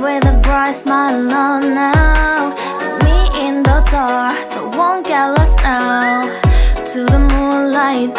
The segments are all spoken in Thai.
with a bright smile on now. Put me in the dark, so won't get lost now. To the moonlight,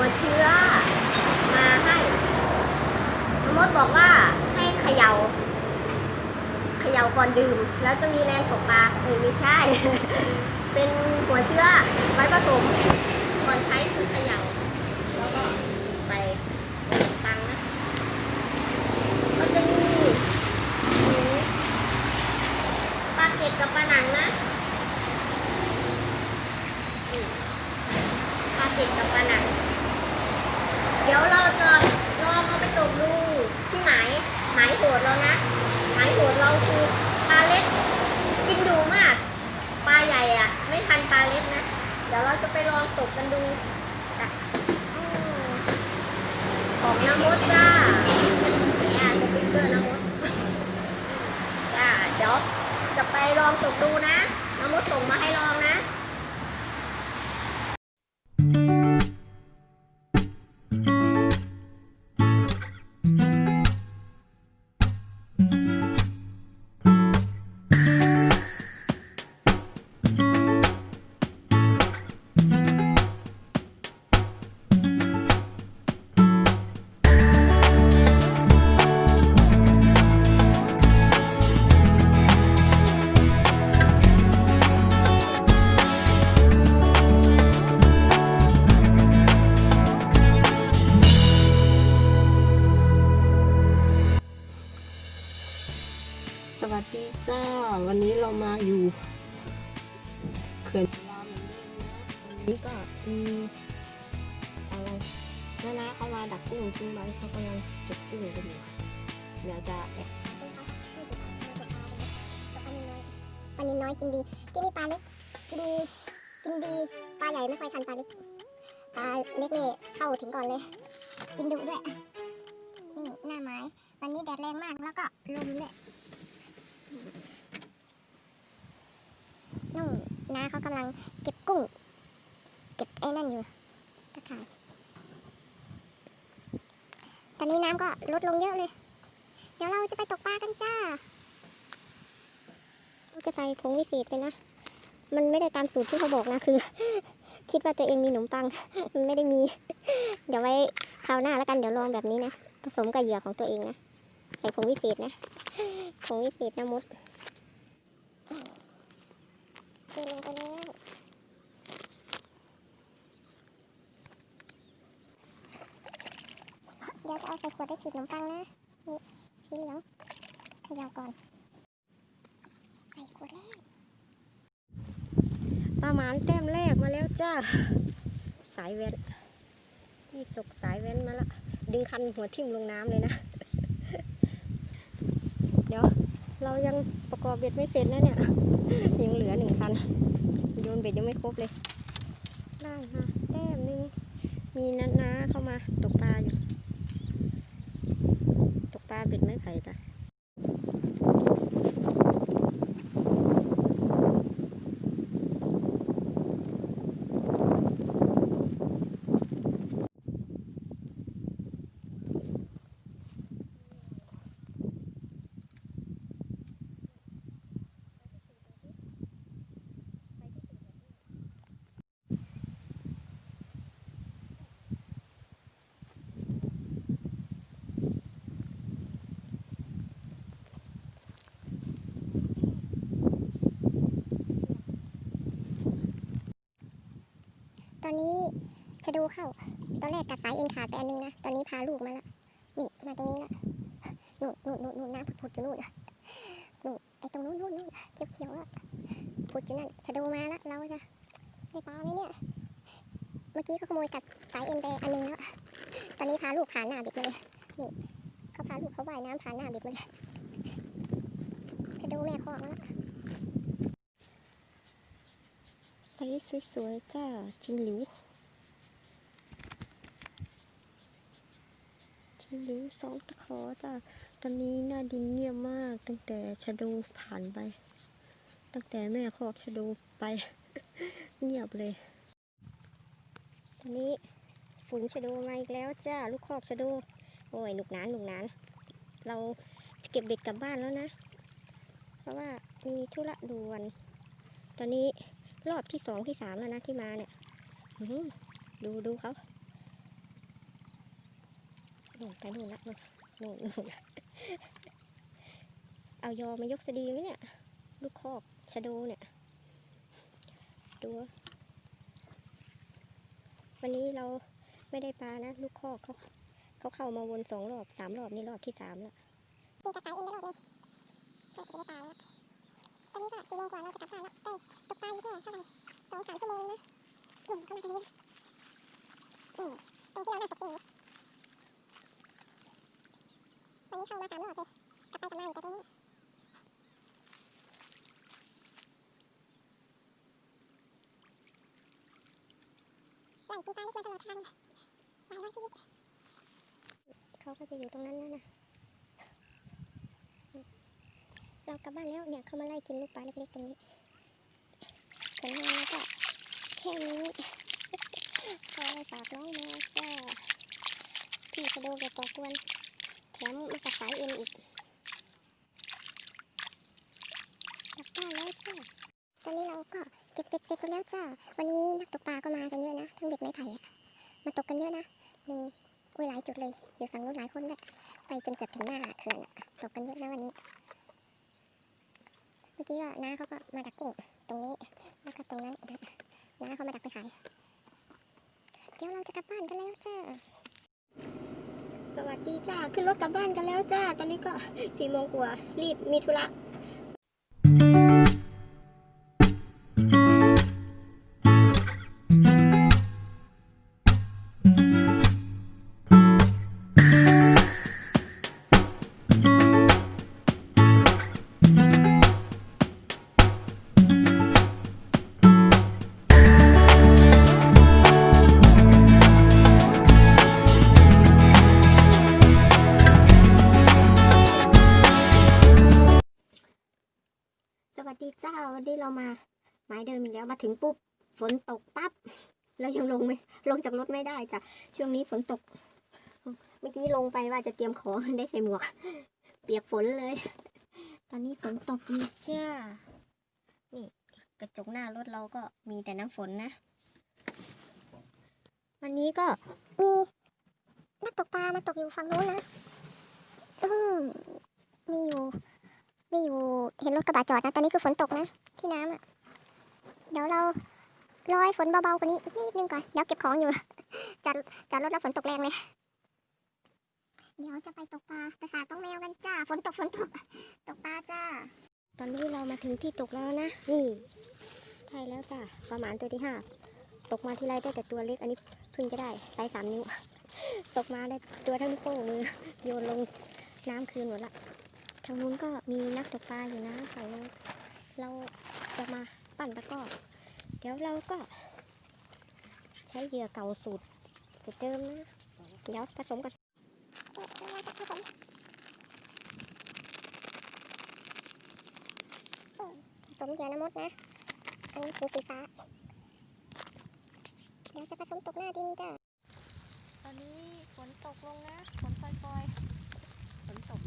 หัวเชื้อมาให้มดบอกว่าให้เขยา่าเขย่าก่อนดื่ม แล้วจะมีแรงตกปลาเอ้ยไม่ใช่ เป็นหัวเชื้อไว้ผสมก่อนใช้คือเขยา่า มาดักกุ้งจริงไหมเขากำลังเก็บกุ้งกันอยู่เดี๋ยวจะแอบปลานินน้อยกินดี ที่นี่ปลาเล็กกินกินดีปลาใหญ่ไม่ค่อยทันปลาเล็กปลาเล็กนี่เข้าถึงก่อนเลย กินดุด้วย นี่หน้าไม้ วันนี้แดดแรงมากแล้วก็ลมด้วยนู่นน้าเขากำลังเก็บกุ้ง เก็บไอ้นั่นอยู่ตะข่าย ตอนนี้น้ำก็ลดลงเยอะเลย เดี๋ยวเราจะไปตกปลากันจ้าจะใส่ผงวิเศษไปนะ มันไม่ได้ตามสูตรที่เขาบอกนะคือ คิดว่าตัวเองมีขนมปังมันไม่ได้มี เดี๋ยวไว้คราวหน้าแล้วกันเดี๋ยวลองแบบนี้นะ ผสมกับเหยื่อของตัวเองนะ ใส่ผงวิเศษนะผงวิเศษน้ำมดเทลงไปแล้วเดี๋ยวจะเอาใส่ขวดไป ฉีดขนมปังนะนี่สีเหลืองเขย่าก่อน ใส่ขวดแล้วปลาหมานแต้มแรกมาแล้วจ้า สายเว้นนี่สกสายเว้นมาละ ดึงคันหัวทิ่มลงน้ำเลยนะ เดี๋ยวเรายังประกอบเบ็ดไม่เสร็จนะเนี่ย ยังเหลือหนึ่งคัน โยนเบ็ดยังไม่ครบเลย ได้ค่ะแต้มหนึง มีนันนาเข้ามาตกปลาอยู่าเป็นไม่ไผ่จ้ะ ต อนนี้เะดูเข้า ตอนแรกตัดสายเอ็นขาดไปอันนึงนะ ตอนนี้พาลูกมาละนี่มาตรงนี้ละนู่นนู่นนู่นนู่นน้ำผุดๆอยู่นู่นนู่นไอ้ตรงนู้นนู่นนู่นเขียวเขียวๆอะผุดอยู่นั่นชะดูมาละเราจะได้ปลาไหมเนี่ยเมื่อกี้เขาขโมยตัดสายเอ็นไปอันนึงแล้วตอนนี้พาลูกผ่านหน้าบิดมาเลยนี่เขาพาลูกเขาว่ายน้ำผ่านหน้าบิดมาเลยชะดูแม่คอกมาละ ไซส์สวยๆจ้าจิงหลิวจิงหลิวสองตะขอจ้าตอนนี้หน้าดินเงียบมากตั้งแต่ชะดูผ่านไป ตั้งแต่แม่คอกชะดูไป เงียบเลย ตอนนี้ฝูงชะดูมาอีกแล้วจ้าลูกคอกชะดู โอ้ยหนุกหนานหนุกหนาน เราเก็บเบ็ดกลับบ้านแล้วนะ เพราะว่ามีธุระด่วน ตอนนี้ รอบที่สองที่สามแล้วนะที่มาเนี่ยดูดูเขาโน่นไปหนู่นละนู่นโน่นนู่นะเอายอมายกสะดีไหมเนี่ย ลูกคอกชะโดเนี่ย ดู วันนี้เราไม่ได้ปลานะ ลูกคอกเขาเขาเข้ามาวนสองรอบสามรอบนี่รอบที่สามแล้วมีกระสายอ็นไปรอบนึงใช่จะได้ปลาแล้ว อนนี้ก็สี่โมงกว่าเราจะกลับบ้านแล้วเอ้ตกปลาอยู่แค่เท่าไหร่สองสามชั่วโมงเองนะอืมเข้ามาทางนี้อืมตรงที่เรานั่งตกชิงอยู่วันนี้เข้ามาสามรอบเลยกลับไปกลับมาอยู่แต่ตรงนี้ไล่ตีปลาเล็กมาตลอดทางเลยหลายร้อยชีวิตเขาก็จะอยู่ตรงนั้นนะนะ เรากลับบ้านแล้วเนี่ยเขามาไล่กินลูกปลาเล็กๆตรงนี้ผลงานก็แค่นี้ขอฝากน้องมาก็พี่ชะโดกับก่อกวนแถมมากับสายเอ็นอีกกลับบ้านแล้วจ้าตอนนี้เราก็เก็บเบ็ดเสร็จกันแล้วจ้าวันนี้นักตกปลาก็มากันเยอะนะทั้งเบ็ดไม้ไผ่อะมาตกกันเยอะนะหนึ่งอุ้ยหลายจุดเลยอยู่ฝั่งนู้นหลายคนเลยไปจนเกือบถึงหน้าเขื่อนอะตกกันเยอะนะวันนี้ มื่อกี้ก็น้าเขาก็มาดักกุ้งตรงนี้แล้วก็ตรงนั้นน้าเขามาดักไปขายเดี๋ยวเราจะกลับบ้านกันแล้วจ้าสวัสดีจ้าขึ้นรถกลับบ้านกันแล้วจ้า ตอนนี้ก็สี่โมงกว่ารีบมีธุระ วัสดีเจ้าวันนี้เรามาหมายเดิมอีกแล้วมาถึงปุ๊บฝนตกปั๊บแล้วยังลงไม่ลงจากรถไม่ได้จ้ะช่วงนี้ฝนตก เมื่อกี้ลงไปว่าจะเตรียมของได้ใส่หมวก เปียกฝนเลย ตอนนี้ฝนตกอยู่จ้านี่กระจกหน้ารถเราก็มีแต่น้ำฝนนะ วันนี้ก็มีนักตกปลามาตกอยู่ฝั่งโน้นนะอืมมีอยู่ มีอยู่เห็นรถกระบะจอดนะ ตอนนี้คือฝนตกนะ ที่น้ำอะ เดี๋ยวเรารอให้ฝนเบาๆกว่านี้นิดนึงก่อน เดี๋ยวเก็บของอยู่จอดจอดรถแล้วฝนตกแรงเลย เดี๋ยวจะไปตกปลาไปฝากต้องแมวกันจ้า ฝนตกฝนตก ตกปลาจ้า ตอนนี้เรามาถึงที่ตกแล้วนะ นี่ใช่แล้วจ้ะประมาณตัวที่ห้า ตกมาที่ไรได้แต่ตัวเล็ก อันนี้เพิ่งจะได้ไซส์สามนิ้ว ตกมาได้ตัวเท่านิ้วโป้งมือโยนลงน้ำคืนหมดละางนู้นก็มีนักตกปลาอยู่นะฝั่งนู้นเราจะมาปั่นตะกร้อเดี๋ยวเราก็ ใช้เหยื่อเก่าสูตรสูตรเดิมนะเดี๋ยวผสมกันผสมเหยื่อน้ำมดนะ อันนี้คือสีฟ้า เดี๋ยวจะผสมตกหน้าดินจ้าตอนนี้ฝนตกลงนะฝนปล่อยๆ ฝนตก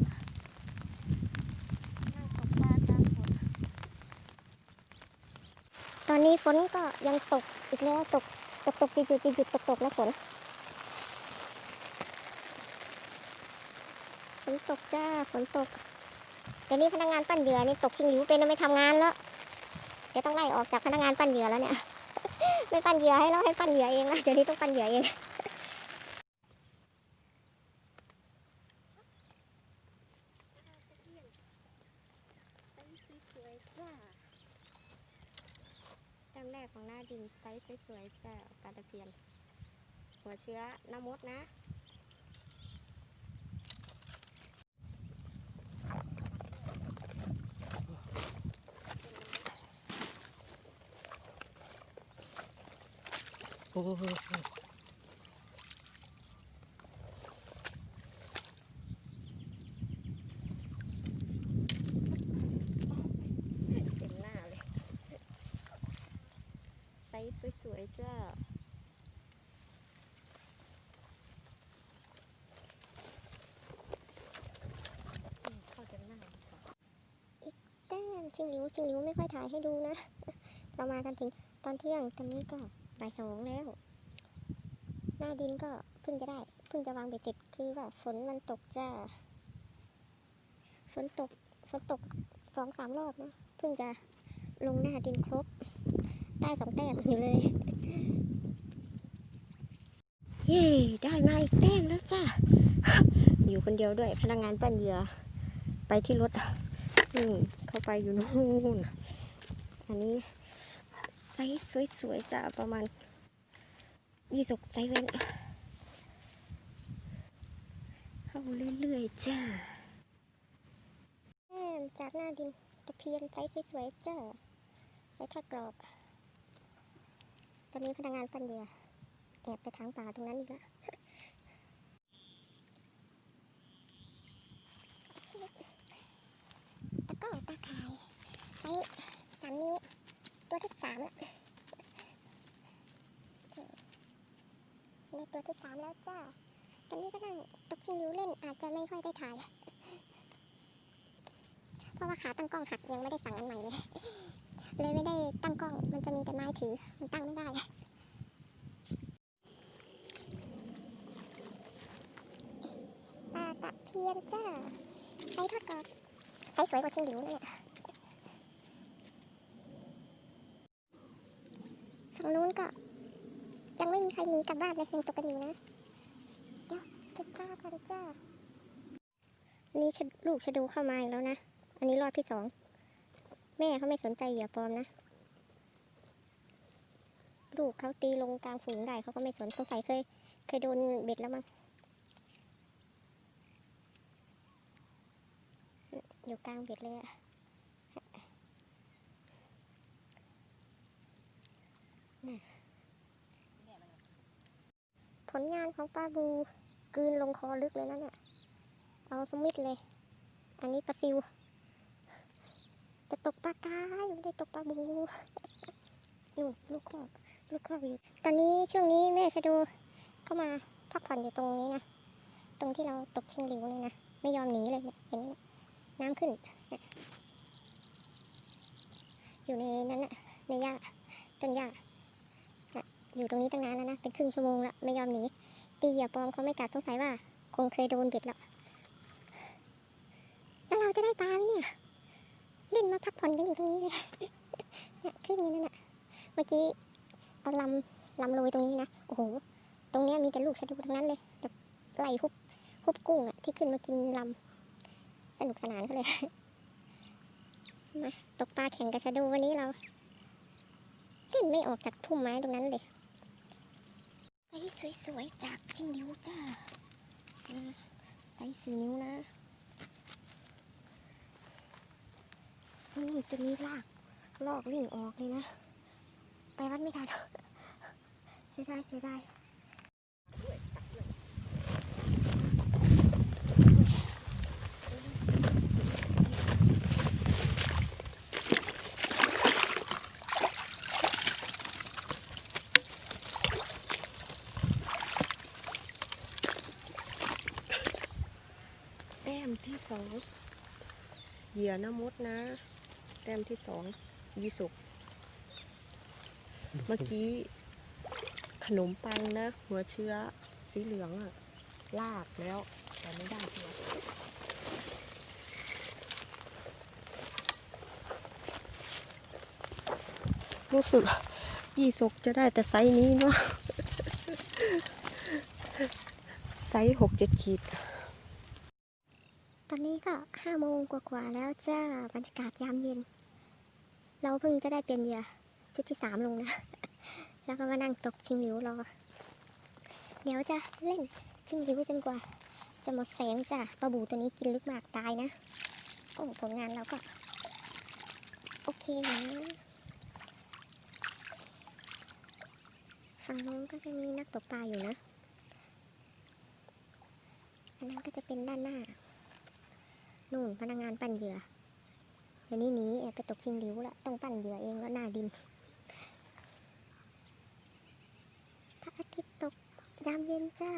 นั่งตกปลากลางฝน ตอ นนี้ฝนก็ยังตกอีกแล้วตกตกตกหยุดหยุดหยุดตกตกนะฝนฝนตกจ้าฝนตกเดี๋ยวนี้พนักงานปั้นเหยื่อนี่ตกชิงหลิวเป็นแล้วไม่ทำงานแล้วเดี๋ยวต้องไล่ออกจากพนักงานปั้นเหยื่อแล้วเนี่ยไม่ปั้นเหยื่อให้เราให้ปั้นเหยื่อเองนะเดี๋ยวนี้ต้องปั้นเหยื่อเองแต้มแรกของหน้าดินไซ สวยๆจ้าปลาตะเพียน หัวเชื้อน้ำมดนะโอ้โห เต็มหน้าเลย ไซ ส์สวยจ้าเข้าเต็มหน้าอีกแต้มชิงหลิวชิงหลิวไม่ค่อยถ่ายให้ดูนะ เรามากันถึงตอนเที่ยงตอนนี้ก็บ่ายสองแล้ว หน้าดินก็เพิ่งจะได้เพิ่งจะวางเบ็ดเสร็จคือว่าฝนมันตกจ้า ฝนตกฝนตกสองสามรอบนะ เพิ่งจะลงหน้าดินครบ ได้สองแต้มอยู่เลยเย้ได้มาอีกแต้มแล้วจ้าอยู่คนเดียวด้วย พนักงานปั้นเหยื่อไปที่รถอืมเข้าไปอยู่นู่นอันนี้ไซส์สวยๆจ้าประมาณยี่สิบไซส์เว้นเข้าเรื่อยๆจ้าแต้มจากหน้าดินตะเพียนไซส์สวยๆจ้าใส่ทอดกรอบ ตอนนี้พนักงานปั้นเหยื่อแอบไปทางป่าตรงนั้นอีกแล้วชิบตะก้อตาข่ายไซส์สามนิ้ว ตัวที่สามแล้วในตัวที่สามแล้วจ้า ตอนนี้ก็นั่งตกชิงริ้วเล่นอาจจะไม่ค่อยได้ถ่าย เพราะว่าขาตั้งกล้องหักยังไม่ได้สั่งอันใหม่เลย เลยไม่ได้ตั้งกล้อง มันจะมีแต่ไม้ถือ มันตั้งไม่ได้ปลาตะเพียนจ้าไซส์ทอดกรอบไซส์สวยกว่าชิงหลิวเนี่ยฝั่งนู้นก็ ยังไม่มีใครหนีกลับบ้านเลยยังตกกันอยู่นะ เดี๋ยวเก็บปลาก่อนจ้าอันนี้ลูกชะดูเข้ามาอีกแล้วนะ อันนี้รอบที่สอง แม่เขาไม่สนใจเหยื่อปลอมนะ ลูกเขาตีลงกลางฝูงได้เขาก็ไม่สนสงสัยเคย เคยโดนเบ็ดแล้วมั้งอยู่กลางเบ็ดเลยอะน่ะผลงานของป้าบูกลืนลงคอลึกเลยนะเนี่ย เอาสมิดเลย อันนี้ปลาซิว จะตกปลากายไม่ได้ตกปลาบูอยู่ลูกคอกลูกคอกอยู่ ตอนนี้ช่วงนี้แม่ชะดูเข้ามาพักผ่อนอยู่ตรงนี้นะ ตรงที่เราตกชิงหลิวเลยนะ ไม่ยอมหนีเลยเนี่ยเห็นน้ำขึ้น อยู่ในนั้นน่ะในหญ้าต้นหญ้าอยู่ตรงนี้ตั้งนานแล้วนะ เป็นครึ่งชั่วโมงล้วไม่ยอมหนี ตีเหยื่อปลอมเขาไม่กัดสงสัยว่า คงเคยโดนบ็ดแล้ว แล้วเราจะได้ปลาไหมเนี่ย ล่นมาพักผ่อนกันอยู่ตรงนี้เลยเนี่ยขึ้นอยู่นั่นน่ะเมื่อกี้เอาลำลำโรยตรงนี้นะโอ้โหตรงเนี้ยมีแต่ลูกสะดุทั้งนั้นเลยแบบไล่ฮุบฮุบกุ้งอะที่ขึ้นมากินลำสนุกสนานเขาเลยมาตกปลาแข่งกับชะดูวันนี้เราเล่นไม่ออกจากพุ่มไม้ตรงนั้นเลยไซส์สวยๆจากชิงนิ้วจ้าไซส์สี่นิ้วนะ นี่ตัวนี้ลากลอกวิ่งออกเลยนะ ไปวัดไม่ทันเสียดายเสียดายแต้มที่สองเหยื่อน้ำมดนะ แต้มที่สองยี่สุก เมื่อกี้ ขนมปังนะ หัวเชื้อสีเหลืองอะลากแล้ว แต่ไม่ได้ตัวรู้สึกยี่สกจะได้แต่ไซส์นี้เนาะไซส์หกเจ็ดขีดตอ นี้ก็ห้าโมงกว่าๆแล้วจ้าบรรยากาศยามเย็น เราเพิ่งจะได้เปลี่ยนเหยื่อชุดที่สามลงนะ แล้วก็มานั่งตกชิงหลิวรอ เดี๋ยวจะเล่นชิงหลิวจนกว่า จะหมดแสงจ้ะปลาบูตัวนี้กินลึกมากตายนะ โอ้ผลงานเราก็ โอเคนะฝั่งโน้นก็จะมีนักตกปลาอยู่นะ อันนั้นก็จะเป็นด้านหน้า นู่นพนักงานปั้นเหยื่อเดี๋ยวนี้หนีแอบไปตกชิงหลิวละต้องปั้นเหยื่อเองแล้วหน้าดินพระอาทิตย์ตกยามเย็นจ้า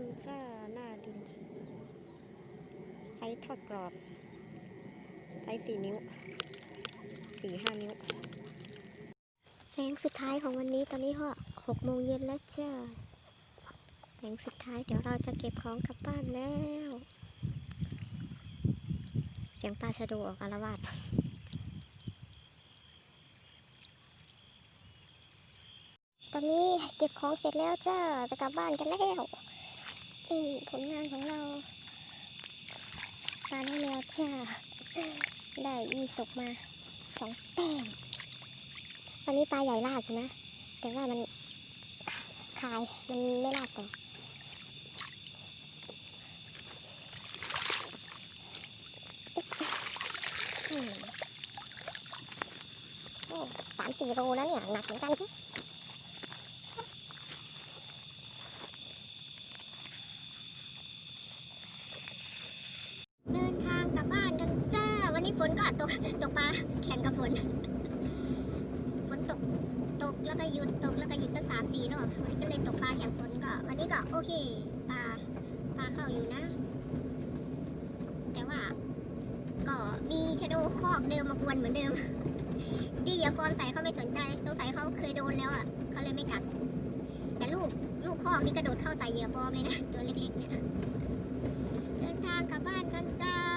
มจ้าหน้าดินไซส์ทอดกรอบไซส์สี่นิ้วสี่ห้านิ้วแสงสุดท้ายของวันนี้ตอนนี้ก็หกโมงเย็นแล้วจ้าแสงสุดท้ายเดี๋ยวเราจะเก็บของกลับบ้านแล้ว เสียงปลาชะโดออกอารวาสตอนนี้เก็บของเสร็จแล้วจ้าจะกลับบ้านกันแล้ว นี่ผลงานของเราปลาแล้วแล้วจ้า ได้อีสกมาสองแต้มวันนี้ปลาใหญ่ลากนะ แต่ว่ามันคายมันไม่ลากต่ออืมโอ้สามสี่โลแล้วเนี่ย หนักเหมือนกัน ก็เลยตกปลาแข่งฝนก็วันนี้ก็โอเคปลาปลาเข้าอยู่นะ แต่ว่า ก็มีชะโดคอกเดิมมากวนเหมือนเดิม ดีอย่าควาใส่เขาไม่สนใจสงสัยเขาเคยโดนแล้วอะเขาเลยไม่กัด แต่ลูกลูกคอกนี่กระโดดเข้าใส่เหยื่อปลอมเลยนะตัวเล็กๆเนี่ยเดินทางกลับบ้านกันจ้า